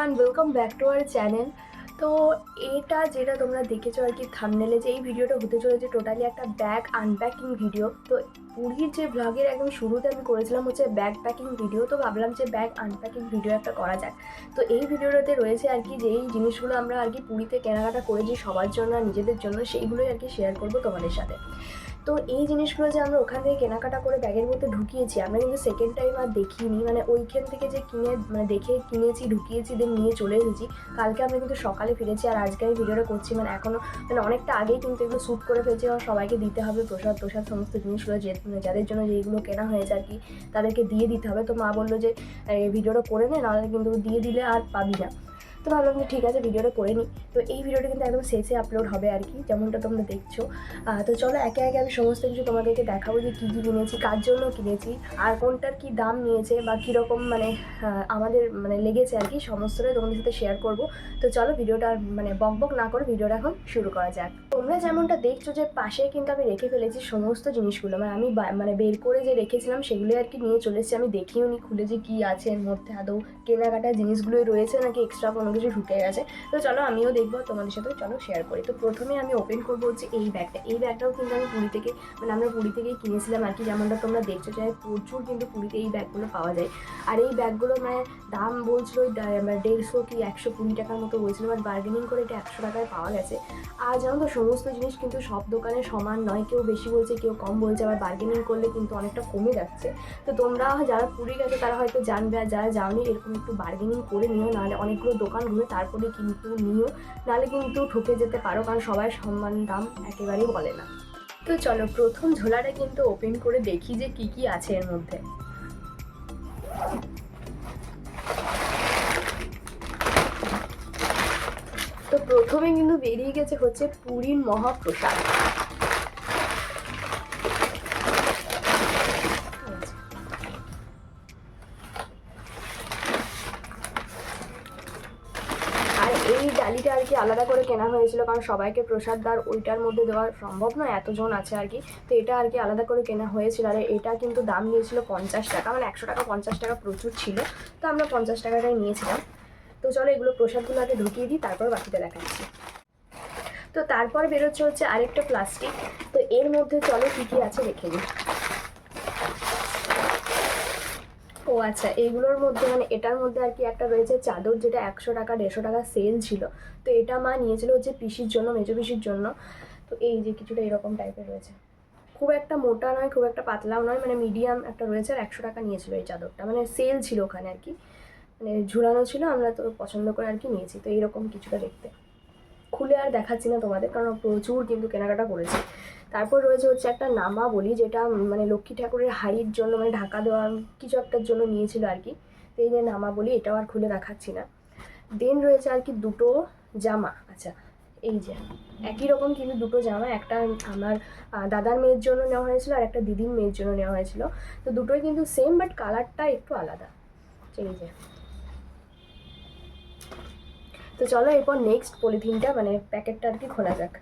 Everyone welcome back to our channel তো এটা যেটা তোমরা দেখেছ আর কি থামনেলে যে এই ভিডিওটা হতে চলেছে টোটালি একটা ব্যাগ আনপ্যাকিং ভিডিও তো পুরীর যে ব্লগের একদম শুরুতে আমি করেছিলাম হচ্ছে ব্যাগ প্যাকিং ভিডিও তো ভাবলাম যে ব্যাগ আনপ্যাকিং ভিডিও একটা করা যাক। তো এই ভিডিওটাতে রয়েছে আর কি যেই জিনিসগুলো আমরা আর কি পুরীতে কেনাকাটা করেছি সবার জন্য আর নিজেদের জন্য, সেইগুলোই আর কি শেয়ার করব তোমাদের সাথে। তো এই জিনিসগুলো যে আমরা ওখান থেকে কেনাকাটা করে ব্যাগের মধ্যে ঢুকিয়েছি, আমরা কিন্তু সেকেন্ড টাইম আর দেখিনি। মানে ওইখান থেকে যে কিনে মানে দেখে কিনেছি, ঢুকিয়েছি দেন নিয়ে চলে এসেছি। কালকে আমরা কিন্তু সকালে ফিরেছি আর আজকে আমি ভিডিওটা করছি। মানে এখনও মানে অনেকটা আগেই কিন্তু এগুলো শ্যুট করে ফেলছি এবং সবাইকে দিতে হবে, প্রসাদ প্রসাদ সমস্ত জিনিসগুলো যে মানে যাদের জন্য যেইগুলো কেনা হয়েছে আর কি, তাদেরকে দিয়ে দিতে হবে। তো মা বলল যে ভিডিওটা করে নে, নাহলে কিন্তু দিয়ে দিলে আর পাবি না। তো ভাবলাম যে ঠিক আছে, ভিডিওটা করে নিই। তো এই ভিডিওটা কিন্তু একদম শেষে আপলোড হবে আর কি, যেমনটা তোমরা দেখছ। তো চলো একে একে আমি সমস্ত কিছু তোমাদেরকে দেখাবো যে কী কী কিনেছি, কার জন্য কিনেছি, আর কোনটার কী দাম নিয়েছে বা কীরকম মানে আমাদের মানে লেগেছে আর কি সমস্তটাই তোমাদের সাথে শেয়ার করব। তো চলো ভিডিওটা মানে বক বক না করে ভিডিওটা এখন শুরু করা যাক। তোমরা যেমনটা দেখছ যে পাশে কিন্তু আমি রেখে ফেলেছি সমস্ত জিনিসগুলো। মানে আমি মানে বের করে যে রেখেছিলাম সেগুলো আর কি নিয়ে চলে আমি দেখিও নি খুলে যে কী আছে এর মধ্যে। আদৌ কেনাকাটা জিনিসগুলোই রয়েছে নাকি এক্সট্রা কোনো কিছু ঢুকে গেছে। তো চলো আমিও দেখব, তোমাদের সাথে চলো শেয়ার করি। তো প্রথমে আমি ওপেন করব হচ্ছে এই ব্যাগটা এই ব্যাগটাও কিন্তু আমি পুরী থেকে মানে আমরা পুরী থেকেই কিনেছিলাম আর কি, যেমনটা তোমরা দেখছ যে প্রচুর কিন্তু পুরীতে এই ব্যাগগুলো পাওয়া যায়। আর এই ব্যাগগুলো মানে দাম বলছিল ওই মানে দেড়শো কি একশো কুড়ি টাকার মতো বলছিল বাট বার্গেনিং করে এটা একশো টাকায় পাওয়া গেছে। আর জানো তো, সমস্ত জিনিস কিন্তু সব দোকানে সমান নয়, কেউ বেশি বলছে, কেউ কম বলছে, আবার বার্গেনিং করলে কিন্তু অনেকটা কমে যাচ্ছে। তো তোমরা যারা পুরী গেছে, তারা হয়তো জানবে, আর যারা যাওনি, এরকম একটু বার্গেনিং করে নিও, নাহলে অনেকগুলো দোকান ঘুরে তারপরে কিন্তু নিও। নাহলে কিন্তু ঠকে যেতে পারো, কারণ সবাই সম্মান দাম একেবারেই বলে না। তো চলো, প্রথম ঝোলাটা কিন্তু ওপেন করে দেখি যে কি কি আছে এর মধ্যে। তো প্রথমে কিন্তু বেরিয়ে গেছে হচ্ছে পুরীর মহাপ্রসাদ। করে কেনা হয়েছিল, কারণ সবাইকে প্রসাদ দেওয়ার ওইটার মধ্যে দেওয়া সম্ভব নয়, এতজন আছে আর কি। তো এটা আর কি আলাদা করে কেনা হয়েছিল, আর এটা কিন্তু দাম নিয়েছিল পঞ্চাশ টাকা মানে একশো টাকা, পঞ্চাশ টাকা প্রচুর ছিল। তো আমরা পঞ্চাশ টাকাটাই নিয়েছিলাম। তো চলো এগুলো প্রসাদগুলো আগে ঢুকিয়ে দিই, তারপর বাকিটা দেখাচ্ছি। তো তারপর বেরোচ্ছে হচ্ছে আরেকটা প্লাস্টিক। তো এর মধ্যে চলো কী কী আছে রেখে দিই ও আচ্ছা এইগুলোর মধ্যে মানে এটার মধ্যে আর কি একটা রয়েছে চাদর যেটা একশো টাকা, দেড়শো টাকা সেল ছিল। তো এটা মা নিয়েছিল হচ্ছে পিসির জন্য, মেজো পিসির জন্য। তো এই যে কিছুটা এরকম টাইপের রয়েছে। খুব একটা মোটা নয়, খুব একটা পাতলাও নয় মানে মিডিয়াম একটা রয়েছে আর একশো টাকা নিয়েছিল এই চাদরটা। মানে সেল ছিল ওখানে আর কি। মানে ঝুলানো ছিল, আমরা তো পছন্দ করে আর কি নিয়েছি। তো এইরকম কিছুটা দেখতে। খুলে আর দেখাচ্ছি না তোমাদের, কারণ প্রচুর কিন্তু কেনাকাটা করেছি। তারপর রয়েছে হচ্ছে একটা নামা বলি যেটা মানে লক্ষ্মী ঠাকুরের হাড়ির জন্য মানে ঢাকা দেওয়ার কিছু একটার জন্য নিয়েছিল আর কি। তো এই যে নামা বলি এটাও আর খুলে দেখাচ্ছি না। দেন রয়েছে আর কি দুটো জামা। আচ্ছা এই যে, একই রকম কিন্তু দুটো জামা, একটা আমার দাদার মেয়ের জন্য নেওয়া হয়েছিল আর একটা দিদির মেয়ের জন্য নেওয়া হয়েছিল। তো দুটোই কিন্তু সেম বাট কালারটা একটু আলাদা। এই যে তো চলো এরপর নেক্সট পলিথিনটা মানে প্যাকেটটা আর কি খোলা যাক।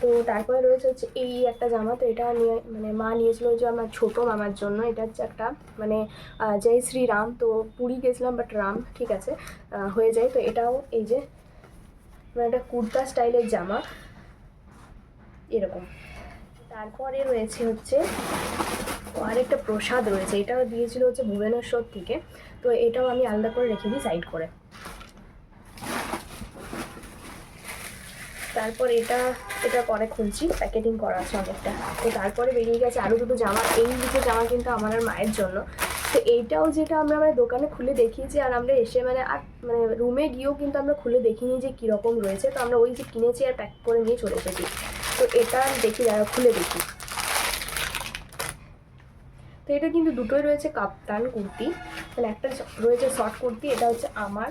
তো তারপরে রয়েছে হচ্ছে এই একটা জামা, তো এটা নিয়ে মানে মা নিয়েছিল যে আমার ছোটো মামার জন্য। এটা হচ্ছে একটা মানে জয় শ্রীরাম তো পুরী গেছিলাম বাট রাম, ঠিক আছে হয়ে যায়। তো এটাও এই যে মানে একটা কুর্তা স্টাইলের জামা, এরকম। তারপরে রয়েছে হচ্ছে আরেকটা প্রসাদ রয়েছে। এটাও দিয়েছিল হচ্ছে ভুবনেশ্বর থেকে। তো এটাও আমি আলাদা করে রেখে দিই সাইড করে। তারপর এটা এটা পরে খুলছি প্যাকেটিং করা আছে অনেকটা। তো তারপরে বেরিয়ে গেছে আরও দুটো জামা। এই দুটো জামা কিন্তু আমার আর মায়ের জন্য। তো এইটাও যেটা আমরা মানে দোকানে খুলে দেখিয়েছি, আর আমরা এসে মানে আর মানে রুমে গিয়েও কিন্তু আমরা খুলে দেখিনি যে কীরকম রয়েছে। তো আমরা ওই যে কিনেছি আর প্যাক করে নিয়ে চলে এসেছি। তো এটা দেখি যারা খুলে দেখি। তো এটা কিন্তু দুটোই রয়েছে কাপ্তান কুর্তি। মানে একটা রয়েছে শর্ট কুর্তি, এটা হচ্ছে আমার।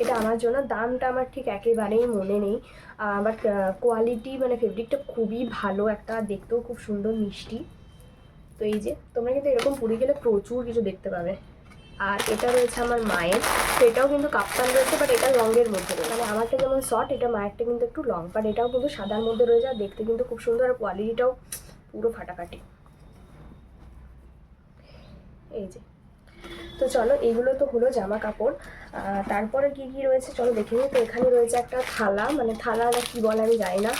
এটা আমার জন্য। দামটা আমার ঠিক একেবারেই মনে নেই। বাট কোয়ালিটি মানে ফেব্রিকটা খুবই ভালো একটা, দেখতেও খুব সুন্দর, মিষ্টি। তো এই যে, তোমরা কিন্তু এরকম পুরী গেলে প্রচুর কিছু দেখতে পাবে। আর এটা রয়েছে আমার মায়ের। তো এটাও কিন্তু কাপ্তান রয়েছে বাট এটা রঙের মধ্যে রয়েছে। মানে আমারটা যেমন শর্ট এটা মায়েরটা কিন্তু একটু লং বাট এটাও কিন্তু সাদার মধ্যে রয়েছে আর দেখতে কিন্তু খুব সুন্দর। আর কোয়ালিটিটাও পুরো ফাটাফাটি। এই যে তো চলো, এগুলো তো হলো জামা কাপড় তারপরে কি কি রয়েছে চলো দেখে নিই। তো এখানে রয়েছে একটা থালা মানে থালা আর কি বলে আমি যাই না।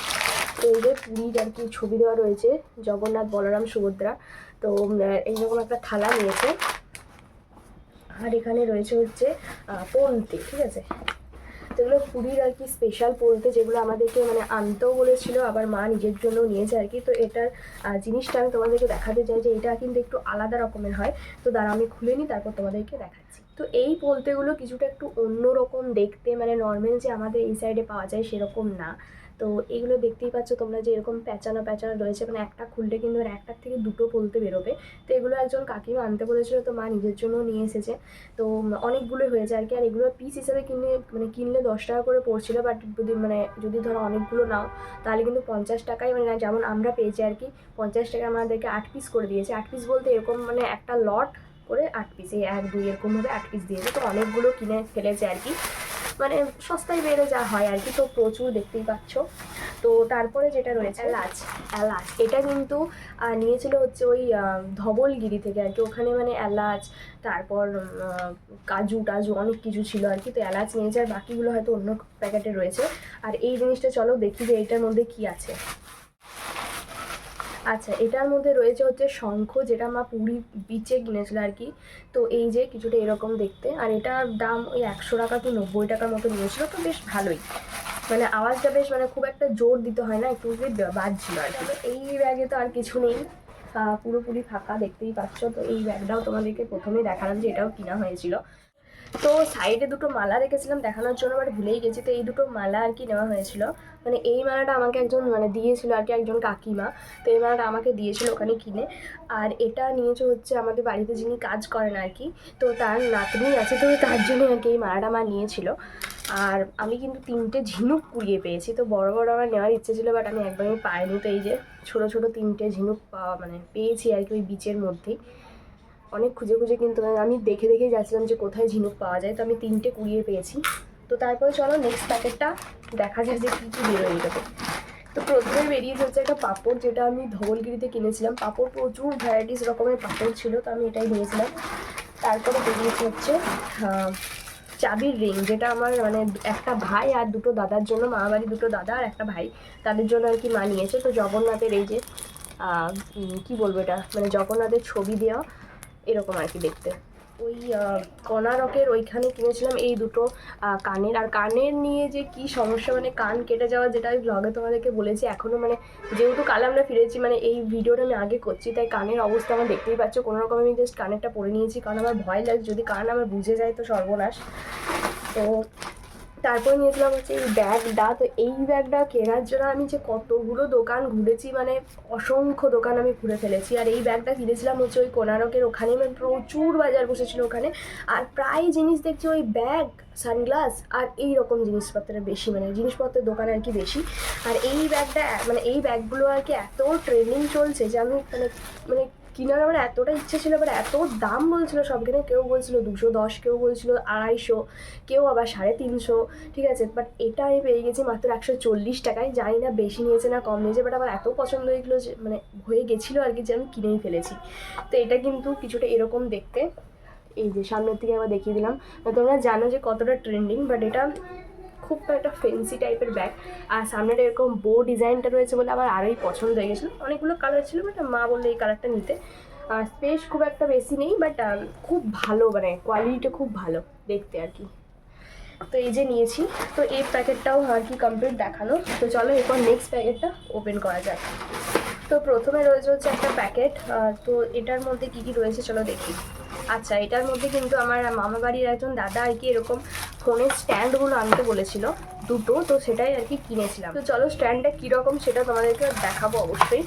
তো এই যে পুরীর আর কি ছবি দেওয়া রয়েছে, জগন্নাথ, বলরাম, সুভদ্রা। তো এইরকম একটা থালা নিয়েছে আর এখানে রয়েছে হচ্ছে পন্তি ঠিক আছে? তো এগুলো পুরীর আর কি স্পেশাল পোলতে যেগুলো আমাদেরকে মানে আনতেও বলেছিল, আবার মা নিজের জন্য নিয়েছে আর কি। তো এটার জিনিসটা আমি তোমাদেরকে দেখাতে চাই যে এটা কিন্তু একটু আলাদা রকমের হয়। তো দাঁড়া আমি খুলে নিই, তারপর তোমাদেরকে দেখাচ্ছি। তো এই পোলতেগুলো কিছুটা একটু অন্যরকম দেখতে মানে নর্মাল যে আমাদের এই সাইডে পাওয়া যায় সেরকম না। তো এগুলো দেখতেই পাচ্ছ তোমরা যে এরকম প্যাঁচানো প্যাঁচানো রয়েছে মানে একটা খুললে কিন্তু একটার থেকে দুটো পোলতে বেরোবে। তো এগুলো একজন কাকিমা আনতে বলেছিল তো মা নিজের জন্য নিয়ে এসেছে। তো উম, অনেকগুলো হয়েছে আর কি। আর এগুলো পিস হিসেবে কিনে মানে কিনলে দশ টাকা করে পড়ছিল বাট যদি মানে যদি ধরো অনেকগুলো নাও তাহলে কিন্তু পঞ্চাশ টাকায় মানে যেমন আমরা পেয়েছি আর কি পঞ্চাশ টাকা আমাদেরকে আট পিস করে দিয়েছে। আট পিস বলতে এরকম মানে একটা লট করে আট পিস এই এক দুই এরকমভাবে আট পিস দিয়েছে। তো অনেকগুলো কিনে ফেলেছে আর কি। মানে সস্তায় বেড়ে যা হয় আর কি তো প্রচুর দেখতেই পাচ্ছ। তো তারপরে যেটা রয়েছে এলাচ। এলাচ। এটা কিন্তু নিয়েছিল হচ্ছে ওই ধবলগিরি থেকে আর কি। ওখানে মানে এলাচ তারপর কাজু টাজু অনেক কিছু ছিল আর কি। তো এলাচ নিয়েছে আর বাকিগুলো হয়তো অন্য প্যাকেটে রয়েছে। আর এই জিনিসটা চলো দেখি যে এটার মধ্যে কি আছে। আচ্ছা এটার মধ্যে রয়েছে হচ্ছে শঙ্খ, যেটা মা পুরী বিচে কিনেছিল আর কি তো এই যে কিছুটা এরকম দেখতে। আর এটার দাম ওই একশো টাকা কি নব্বই টাকার মতো নিয়েছিল, তো বেশ ভালোই। মানে আওয়াজটা বেশ মানে খুব একটা জোর দিতে হয় না, একটু বাজছিল আর কি। এই ব্যাগে তো আর কিছু নেই। পুরোপুরি ফাঁকা দেখতেই পাচ্ছ। তো এই ব্যাগটাও তোমাদেরকে প্রথমেই দেখালাম যে এটাও কিনা হয়েছিল। তো সাইডে দুটো মালা রেখেছিলাম দেখানোর জন্য, বাট ভুলেই গেছি। তো এই দুটো মালা আর কি নেওয়া হয়েছিল। মানে এই মালাটা আমাকে একজন মানে দিয়েছিল আর কি একজন কাকিমা। তো এই মালাটা আমাকে দিয়েছিল ওখানে কিনে। আর এটা নিয়েছে হচ্ছে আমাদের বাড়িতে যিনি কাজ করেন আর কি, তো তার নাতনি আছে, তো তার জন্য আর কি এই মালাটা আমার নিয়েছিল। আর আমি কিন্তু তিনটে ঝিনুক কুড়িয়ে পেয়েছি। তো বড় বড় আমার নেওয়ার ইচ্ছে ছিল, বাট আমি একদমই পাইনি। তো এই যে ছোটো ছোটো তিনটে ঝিনুক পাওয়া মানে পেয়েছি আর কি ওই বিচের মধ্যেই। অনেক খুঁজে খুঁজে কিন্তু আমি দেখে দেখে যাচ্ছিলাম যে কোথায় ঝিনুক পাওয়া যায়, তো আমি তিনটে কুড়িয়ে পেয়েছি। তো তারপরে চলো নেক্সট প্যাকেটটা দেখা যায় যে কী কী বেরোয় এটাতে। তো প্রথমে বেরিয়েছে হচ্ছে একটা পাপড়, যেটা আমি ধবলগিরিতে কিনেছিলাম। পাপড় প্রচুর ভ্যারাইটিস রকমের পাপড় ছিল, তো আমি এটাই নিয়েছিলাম। তারপরে বেরিয়েছে হচ্ছে চাবির রিং যেটা আমার মানে একটা ভাই আর দুটো দাদার জন্য মা বাড়ি দুটো দাদা আর একটা ভাই, তাদের জন্য আর কি মা নিয়েছে। তো জগন্নাথের এই যে কি বলব এটা? মানে জগন্নাথের ছবি দেওয়া এরকম আর কি দেখতে। ওই কোনারকের ওইখানে কিনেছিলাম এই দুটো কানের। আর কানের নিয়ে যে কি সমস্যা মানে কান কেটে যাওয়া, যেটা আমি ব্লগে তোমাদেরকে বলেছি এখনও মানে যেহেতু কাল আমরা ফিরেছি মানে এই ভিডিওটা আমি আগে করছি, তাই কানের অবস্থা আমার দেখতেই পাচ্ছ। কোনো রকম আমি জাস্ট কানেরটা পরে নিয়েছি, কারণ আমার ভয় লাগে, যদি কান আমার বুঝে যায় তো সর্বনাশ। তো তারপর নিয়েছিলাম হচ্ছে এই ব্যাগটা। তো এই ব্যাগটা কেনার জন্য আমি যে কতগুলো দোকান ঘুরেছি মানে অসংখ্য দোকান আমি ঘুরে ফেলেছি। আর এই ব্যাগটা কিনেছিলাম হচ্ছে ওই কোনারকের ওখানে মানে প্রচুর বাজার বসেছিল ওখানে। আর প্রায় জিনিস দেখছি ওই ব্যাগ, সানগ্লাস আর এই রকম জিনিসপত্রের বেশি মানে জিনিসপত্রের দোকান আর কি বেশি। আর এই ব্যাগটা মানে এই ব্যাগগুলো আর কি এত ট্রেন্ডিং চলছে যে আমি মানে মানে কেনার আমার এতটা ইচ্ছে ছিল এবার এত দাম বলছিল সবখানে। কেউ বলছিল দুশো দশ, কেউ বলছিল আড়াইশো, কেউ আবার সাড়ে তিনশো, ঠিক আছে? বাট এটা আমি পেয়ে গেছি মাত্র একশো চল্লিশ টাকায়। জানি না বেশি নিয়েছে না কম নিয়েছে বাট আমার এত পছন্দ হয়েছিল যে মানে হয়ে গেছিল আর কি যে আমি কিনেই ফেলেছি। তো এটা কিন্তু কিছুটা এরকম দেখতে। এই যে সামনের থেকে আবার দেখিয়ে দিলাম। তোমরা জানো যে কতটা ট্রেন্ডিং বাট এটা খুব একটা ফেন্সি টাইপের ব্যাগ আর সামনেটা এরকম বো ডিজাইনটা রয়েছে বলে আমার আরোই পছন্দ হয়ে গেছিল। অনেকগুলো কালার ছিল বাট মা বললে এই কালারটা নিতে। আর স্পেস খুব একটা বেশি নেই বাট খুব ভালো মানে কোয়ালিটিটা খুব ভালো দেখতে আর কি। তো এই যে নিয়েছি, তো এই প্যাকেটটাও আর কি কমপ্লিট দেখানো। তো চলো এরপর নেক্সট প্যাকেটটা ওপেন করা যাক। তো প্রথমে রয়েছে হচ্ছে একটা প্যাকেট তো এটার মধ্যে কি কি রয়েছে চলো দেখি। আচ্ছা এটার মধ্যে কিন্তু আমার মামা বাড়ির একজন দাদা আর কি এরকম ফোনের স্ট্যান্ডগুলো আনতে বলেছিল, দুটো, তো সেটাই আর কি কিনেছিলাম। তো চলো স্ট্যান্ডটা কীরকম সেটা তোমাদেরকে দেখাবো অবশ্যই।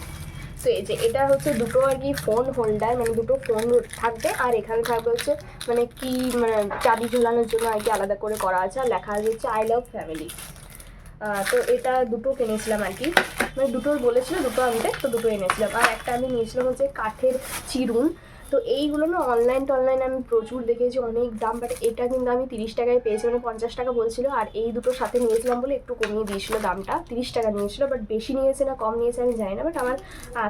তো এই যে এটা হচ্ছে দুটো আর কি ফোন হোল্ডার মানে দুটো ফোন থাকবে, আর এখানে থাকবে হচ্ছে মানে কি মানে চাবি ঝোলানোর জন্য আর কি আলাদা করে করা আছে, আর লেখা আছে হচ্ছে আই লাভ ফ্যামিলি তো এটা দুটো কিনেছিলাম আর কি। মানে দুটো বলেছিল, দুটো আনতে, তো দুটো এনেছিলাম। আর একটা আমি নিয়েছিলাম হচ্ছে কাঠের চিরুন। তো এইগুলো না অনলাইন টনলাইন আমি প্রচুর দেখেছি, অনেক দাম বাট এটা কিন্তু আমি তিরিশ টাকায় পেয়েছি মানে পঞ্চাশ টাকা বলছিল, আর এই দুটো সাথে নিয়েছিলাম বলে একটু কমিয়ে দিয়েছিল দামটা, তিরিশ টাকা নিয়েছিল বাট বেশি নিয়েছে না, কম নিয়েছে আমি জানি না বাট আমার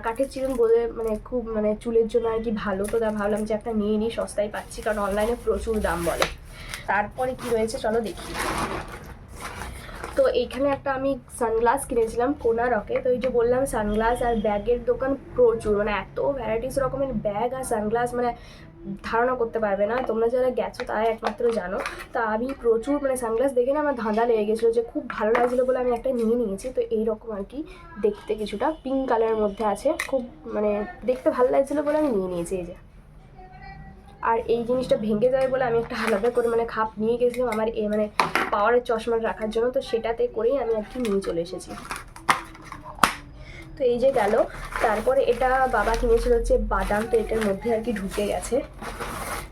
কাঠের চিরুন বলে মানে খুব মানে চুলের জন্য আর কি ভালো, তো ভাবলাম যে একটা নিয়ে নিই, সস্তায় পাচ্ছি, কারণ অনলাইনে প্রচুর দাম বলে। তারপরে কি রয়েছে চলো দেখি। তো এইখানে একটা আমি সানগ্লাস কিনেছিলাম, কোনা রকে তো এই যে বললাম সানগ্লাস আর ব্যাগের দোকান প্রচুর মানে এত ভ্যারাইটিস রকমের ব্যাগ আর সানগ্লাস মানে ধারণা করতে পারবে না। তোমরা যারা গেছো তারা একমাত্র জানো। তা আমি প্রচুর মানে সানগ্লাস দেখে না আমার ধাঁধা লেগে গেছিল যে খুব ভালো লাগছিল বলে আমি একটা নিয়ে নিয়েছি। তো এইরকম আর কি দেখতে কিছুটা। পিঙ্ক কালারের মধ্যে আছে। খুব মানে দেখতে ভালো লাগছিল বলে আমি নিয়ে নিয়েছি এই যে। আর এই জিনিসটা ভেঙে যায় বলে আমি একটা আলাদা করে মানে খাপ নিয়ে গেছিলাম আমার এ মানে পাওয়ারের চশমা রাখার জন্য, তো সেটাতে করেই আমি আর কি নিয়ে চলে এসেছি। তো এই যে গেল, তারপরে এটা বাবা কিনেছিল হচ্ছে বাদাম, তো এটার মধ্যে আর কি ঢুকে গেছে।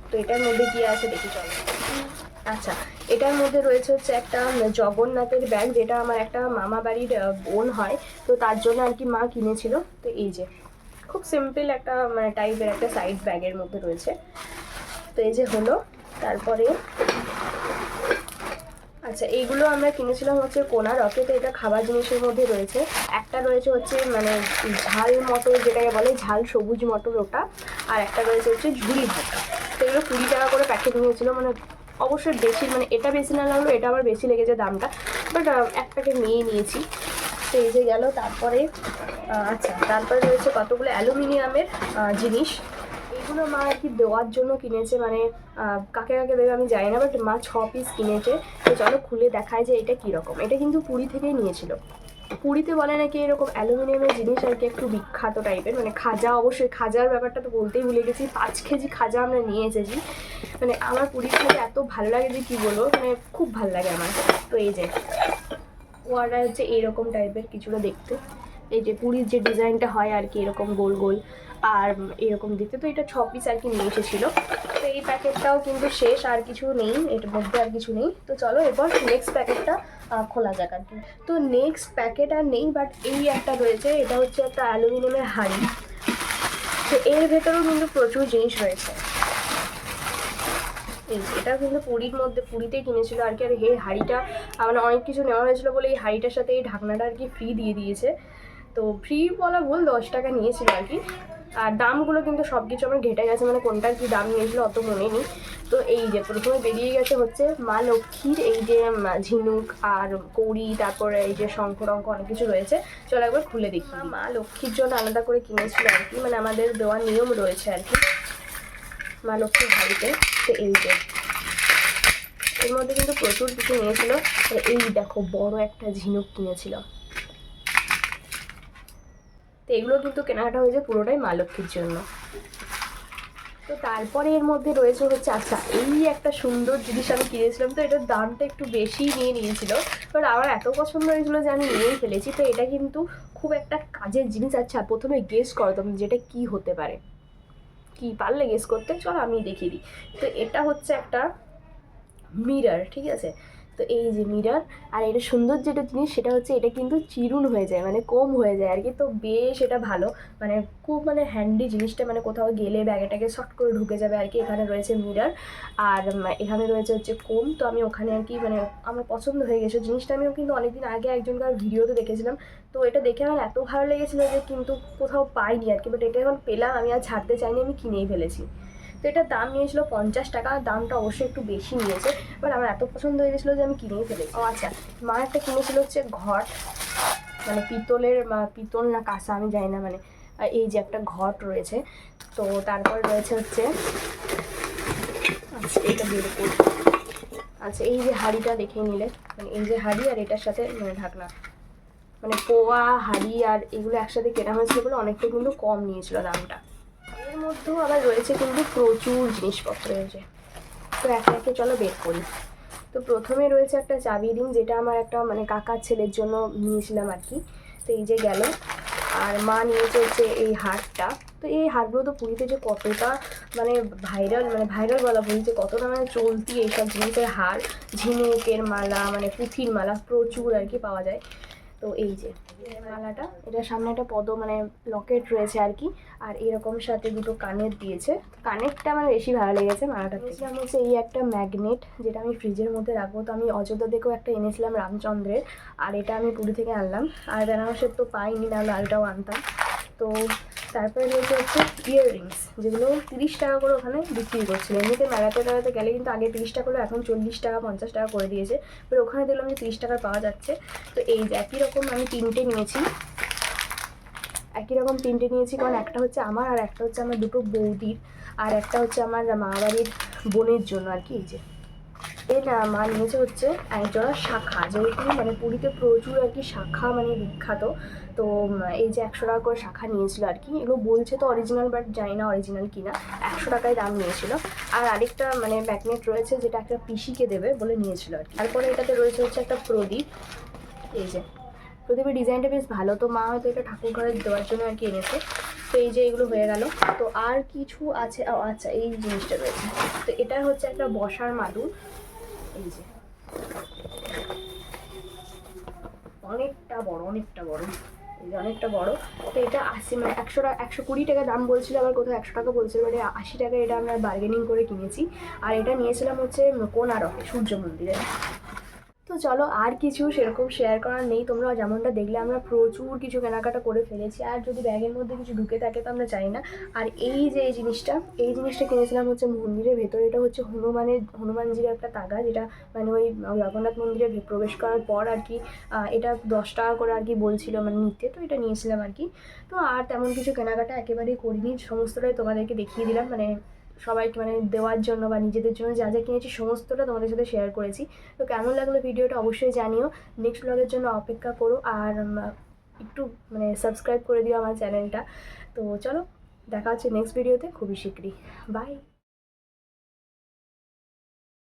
তো এটার মধ্যে কি আছে দেখি চলো। আচ্ছা এটার মধ্যে রয়েছে হচ্ছে একটা জগন্নাথের ব্যাগ, যেটা আমার একটা মামা বাড়ির বোন হয়, তো তার জন্য আর কি মা কিনেছিল। তো এই যে, খুব সিম্পল একটা মানে টাইপের একটা সাইড ব্যাগের মধ্যে রয়েছে। তো এই যে হলো, তারপরে আচ্ছা এইগুলো আমরা কিনেছিলাম হচ্ছে কোনা রকে এটা খাবার জিনিসের মধ্যে রয়েছে। একটা রয়েছে হচ্ছে মানে ঝাল মটর যেটাকে বলে ঝাল সবুজ মটর ওটা, আর একটা রয়েছে হচ্ছে ঝুড়ি ভাতা তো এগুলো কুড়ি টাকা করে প্যাকেট নিয়েছিল মানে অবশ্যই বেশি মানে এটা বেশি না লাগল, এটা আবার বেশি লেগেছে দামটা বাট এক প্যাকেট নিয়ে নিয়েছি। তো এই যে গেল, তারপরে আচ্ছা তারপরে রয়েছে কতগুলো অ্যালুমিনিয়ামের জিনিস। এগুলো মা আর কি দেওয়ার জন্য কিনেছে? মানে কাকে কাকে দেবে আমি জানি না বাট মা ছ পিস কিনেছে। তো চলো খুলে দেখায় যে এটা কীরকম এটা কিন্তু পুরী থেকেই নিয়েছিল। পুরীতে বলে নাকি এরকম অ্যালুমিনিয়ামের জিনিস আর কি একটু বিখ্যাত টাইপের মানে খাজা, অবশ্যই খাজার ব্যাপারটা তো বলতেই ভুলে গেছি। পাঁচ কেজি খাজা আমরা নিয়ে এসেছি। মানে আমার পুরীর থেকে এত ভালো লাগে যে কী বলব? মানে খুব ভালো লাগে আমার। তো এই যে ওয়াটা হচ্ছে এরকম টাইপের কিছুটা দেখতে। এই যে পুরীর যে ডিজাইনটা হয় আর কি, এরকম গোল গোল আর এরকম দিতে তো এটা ছ পিস আর কি নিয়ে এসেছিল। তো এই প্যাকেটটাও কিন্তু শেষ, আর কিছু নেই এটার মধ্যে আর কিছু নেই। তো চলো এবার নেক্সট প্যাকেটটা খোলা যাক আর কি। তো নেক্সট প্যাকেট আর নেই বাট এই একটা রয়েছে, এটা হচ্ছে একটা অ্যালুমিনিয়ামের হাঁড়ি। তো এর ভেতরেও কিন্তু প্রচুর জিনিস রয়েছে। এটা কিন্তু পুরীর মধ্যে পুরীতে কিনেছিল আর কি, আর এই হাঁড়িটা মানে অনেক কিছু নেওয়া হয়েছিল বলে এই হাঁড়িটার সাথে এই ঢাকনাটা আর কি ফ্রি দিয়ে দিয়েছে। তো ফ্রি বলা ভুল, দশ টাকা নিয়েছিল আর কি। আর দামগুলো কিন্তু সব কিছু আমার ঘেটে গেছে মানে কোনটার কি দাম নিয়েছিল অত মনে নেই। তো এই যে প্রথমে বেরিয়ে গেছে হচ্ছে মা লক্ষ্মীর এই যে ঝিনুক আর কৌড়ি, তারপরে এই যে শঙ্খ টঙ্ক অনেক কিছু রয়েছে। চলো একবার খুলে দেখি। মা লক্ষ্মীর জন্য আলাদা করে কিনেছিল আর কি মানে আমাদের দেওয়ার নিয়ম রয়েছে আর কি। মা লক্ষ্মীর হাড়িতে, তো এই যে। এর মধ্যে কিন্তু প্রচুর কিছু নিয়েছিল। এই দেখো, বড় একটা ঝিনুক কিনেছিল। তো এগুলো কিন্তু কেনাকাটা হয়েছে পুরোটাই মা লক্ষ্মীর জন্য। তো তারপরে এর মধ্যে রয়েছে হচ্ছে আচ্ছা এই একটা সুন্দর জিনিস আমি কিনেছিলাম, তো এটার দামটা একটু বেশি নিয়ে নিয়েছিল বাট আমার এত পছন্দ হয়েছিল যে আমি নিয়েই ফেলেছি, তো এটা কিন্তু খুব একটা কাজের জিনিস। আচ্ছা প্রথমে গেস করো তুমি যেটা কি হতে পারে। কি পারলে গেস করতে? চলো আমি দেখিয়ে দিই। তো এটা হচ্ছে একটা মিরার ঠিক আছে? তো এই যে মিরার আর এটা সুন্দর যেটা জিনিস সেটা হচ্ছে এটা কিন্তু চিরুন হয়ে যায় মানে কম হয়ে যায় আর কি। তো বেশ এটা ভালো মানে খুব মানে হ্যান্ডি জিনিসটা মানে কোথাও গেলে ব্যাগেটাকে শর্ট করে ঢুকে যাবে আর কি। এখানে রয়েছে মিরার আর এখানে রয়েছে হচ্ছে কম তো আমি ওখানে আর কি মানে আমার পছন্দ হয়ে গেছে। জিনিসটা আমিও কিন্তু অনেকদিন আগে একজনকার ভিডিওতে দেখেছিলাম। তো এটা দেখে আমার এত ভালো লেগেছিলো যে কিন্তু কোথাও পাইনি আর কি। বাট এটা এখন পেলাম, আমি আর ছাড়তে চাইনি, আমি কিনেই ফেলেছি। তো এটার দাম নিয়েছিল পঞ্চাশ টাকা দামটা অবশ্যই একটু বেশি নিয়েছে। বাট আমার এত পছন্দ হয়ে গেছিল যে আমি কিনেই ফেলেছি। ও আচ্ছা মা একটা কিনেছিল হচ্ছে ঘট মানে পিতলের পিতল না কাঁসা আমি জানি না মানে আর এই যে একটা ঘট রয়েছে তো তারপর রয়েছে হচ্ছে আচ্ছা এটা বের করি। আচ্ছা এই যে হাঁড়িটা দেখে নিলে মানে এই যে হাঁড়ি আর এটার সাথে মানে ঢাকনা মানে পোয়া হাঁড়ি আর এগুলো একসাথে কেনা হয়েছিল বলে অনেকটা কিন্তু কম নিয়েছিল দামটা। মধ্যেও আবার রয়েছে কিন্তু প্রচুর জিনিসপত্র রয়েছে তো একে একে চলো বের করি। তো প্রথমে রয়েছে একটা চাবি রিং যেটা আমার একটা মানে কাকার ছেলের জন্য নিয়েছিলাম আর কি। তো এই যে গেল। আর মা নিয়েছে হচ্ছে এই হারটা। তো এই হারগুলো তো পুরীতে যে কতটা মানে ভাইরাল মানে ভাইরাল বলা ভুল, যে কতটা মানে চলতি এইসব জিনিসের হার, ঝিনুকের মালা মানে পুঁথির মালা প্রচুর আর কি পাওয়া যায়। তো এই যে, মালাটা, এটা সামনে একটা পদ মানে লকেট রয়েছে আর কি, আর এরকম সাথে দুটো কানের দিয়েছে। কানেরটা আমার বেশি ভালো লেগেছে মালাটা দেখলাম হচ্ছে এই একটা ম্যাগনেট, যেটা আমি ফ্রিজের মধ্যে রাখব, তো আমি অযোধ্যা দেখেও একটা এনেছিলাম রামচন্দ্রের, আর এটা আমি পুরী থেকে আনলাম। আর বেনারসের তো পাইনি, না লালটাও আনতাম। তো তারপরে রয়েছে হচ্ছে ইয়াররিংস যেগুলো তিরিশ টাকা করে ওখানে বিক্রি করছিল। এমনিতে মেলাতে টেলাতে গেলে কিন্তু আগে তিরিশ টাকা হলো এখন চল্লিশ টাকা, পঞ্চাশ টাকা করে দিয়েছে। এবার ওখানে দেখলাম যে তিরিশ টাকার পাওয়া যাচ্ছে। তো এই একই রকম আমি তিনটে নিয়েছি। একই রকম তিনটে নিয়েছি, কারণ একটা হচ্ছে আমার আর একটা হচ্ছে আমার দুটো বৌদির, আর একটা হচ্ছে আমার মা বাড়ির বোনের জন্য আর কি, এই যে। না মা নিয়েছে হচ্ছে একজোড়া শাখা যেহেতু মানে পুরীতে প্রচুর আর কি শাখা মানে বিখ্যাত। তো এই যে একশো টাকা করে শাখা নিয়েছিল আর কি, এগুলো বলছে তো অরিজিনাল বাট জানি না অরিজিনাল কিনা। একশো টাকায় দাম নিয়েছিল। আর আরেকটা মানে ম্যাগনেট রয়েছে যেটা একটা পিসিকে দেবে বলে নিয়েছিল আর কি। তারপরে এটাতে রয়েছে হচ্ছে একটা প্রদীপ। এই যে, প্রদীপের ডিজাইনটা বেশ ভালো। তো মা হয়তো এটা ঠাকুর ঘরে দেওয়ার জন্য আর কি এনেছে। তো এই যে এগুলো হয়ে গেল। তো আর কিছু আছে? ও আচ্ছা এই জিনিসটা রয়েছে। তো এটা হচ্ছে একটা বসার মাদুর। এই যে। অনেকটা বড় অনেকটা বড়। এই যে অনেকটা বড়। তো এটা আশি মানে একশো টাকা, একশো কুড়ি টাকা দাম বলছিল, আবার কোথাও একশো টাকা বলছিল মানে আশি টাকা এটা আমরা বার্গেনিং করে কিনেছি। আর এটা নিয়েছিলাম হচ্ছে কোনারকে সূর্য মন্দিরে। তো চলো আর কিছু সেরকম শেয়ার করার নেই। তোমরা যেমনটা দেখলে, আমরা প্রচুর কিছু কেনাকাটা করে ফেলেছি। আর যদি ব্যাগের মধ্যে কিছু ঢুকে থাকে তো আমরা জানি না। আর এই যে এই জিনিসটা এই জিনিসটা কিনেছিলাম হচ্ছে মন্দিরের ভেতরে। এটা হচ্ছে হনুমানের, হনুমানজির একটা তাগা, যেটা মানে ওই জগন্নাথ মন্দিরে প্রবেশ করার পর আর কি এটা দশ টাকা করে আর কি বলছিল মানে নিতে। তো এটা নিয়েছিলাম আর কি। তো আর তেমন কিছু কেনাকাটা একেবারেই করিনি। সমস্তটাই তোমাদেরকে দেখিয়ে দিলাম। মানে সবাইকে মানে দেওয়ার জন্য বা নিজেদের জন্য যা যা কিনেছি, সমস্তটা তোমাদের সাথে শেয়ার করেছি। তো কেমন লাগল ভিডিওটা অবশ্যই জানিও। নেক্সট ব্লগের জন্য অপেক্ষা করো আর একটু মানে সাবস্ক্রাইব করে দিও আমার চ্যানেলটা তো চলো, দেখা হচ্ছে নেক্সট ভিডিওতে খুবই শীঘ্রই। বাই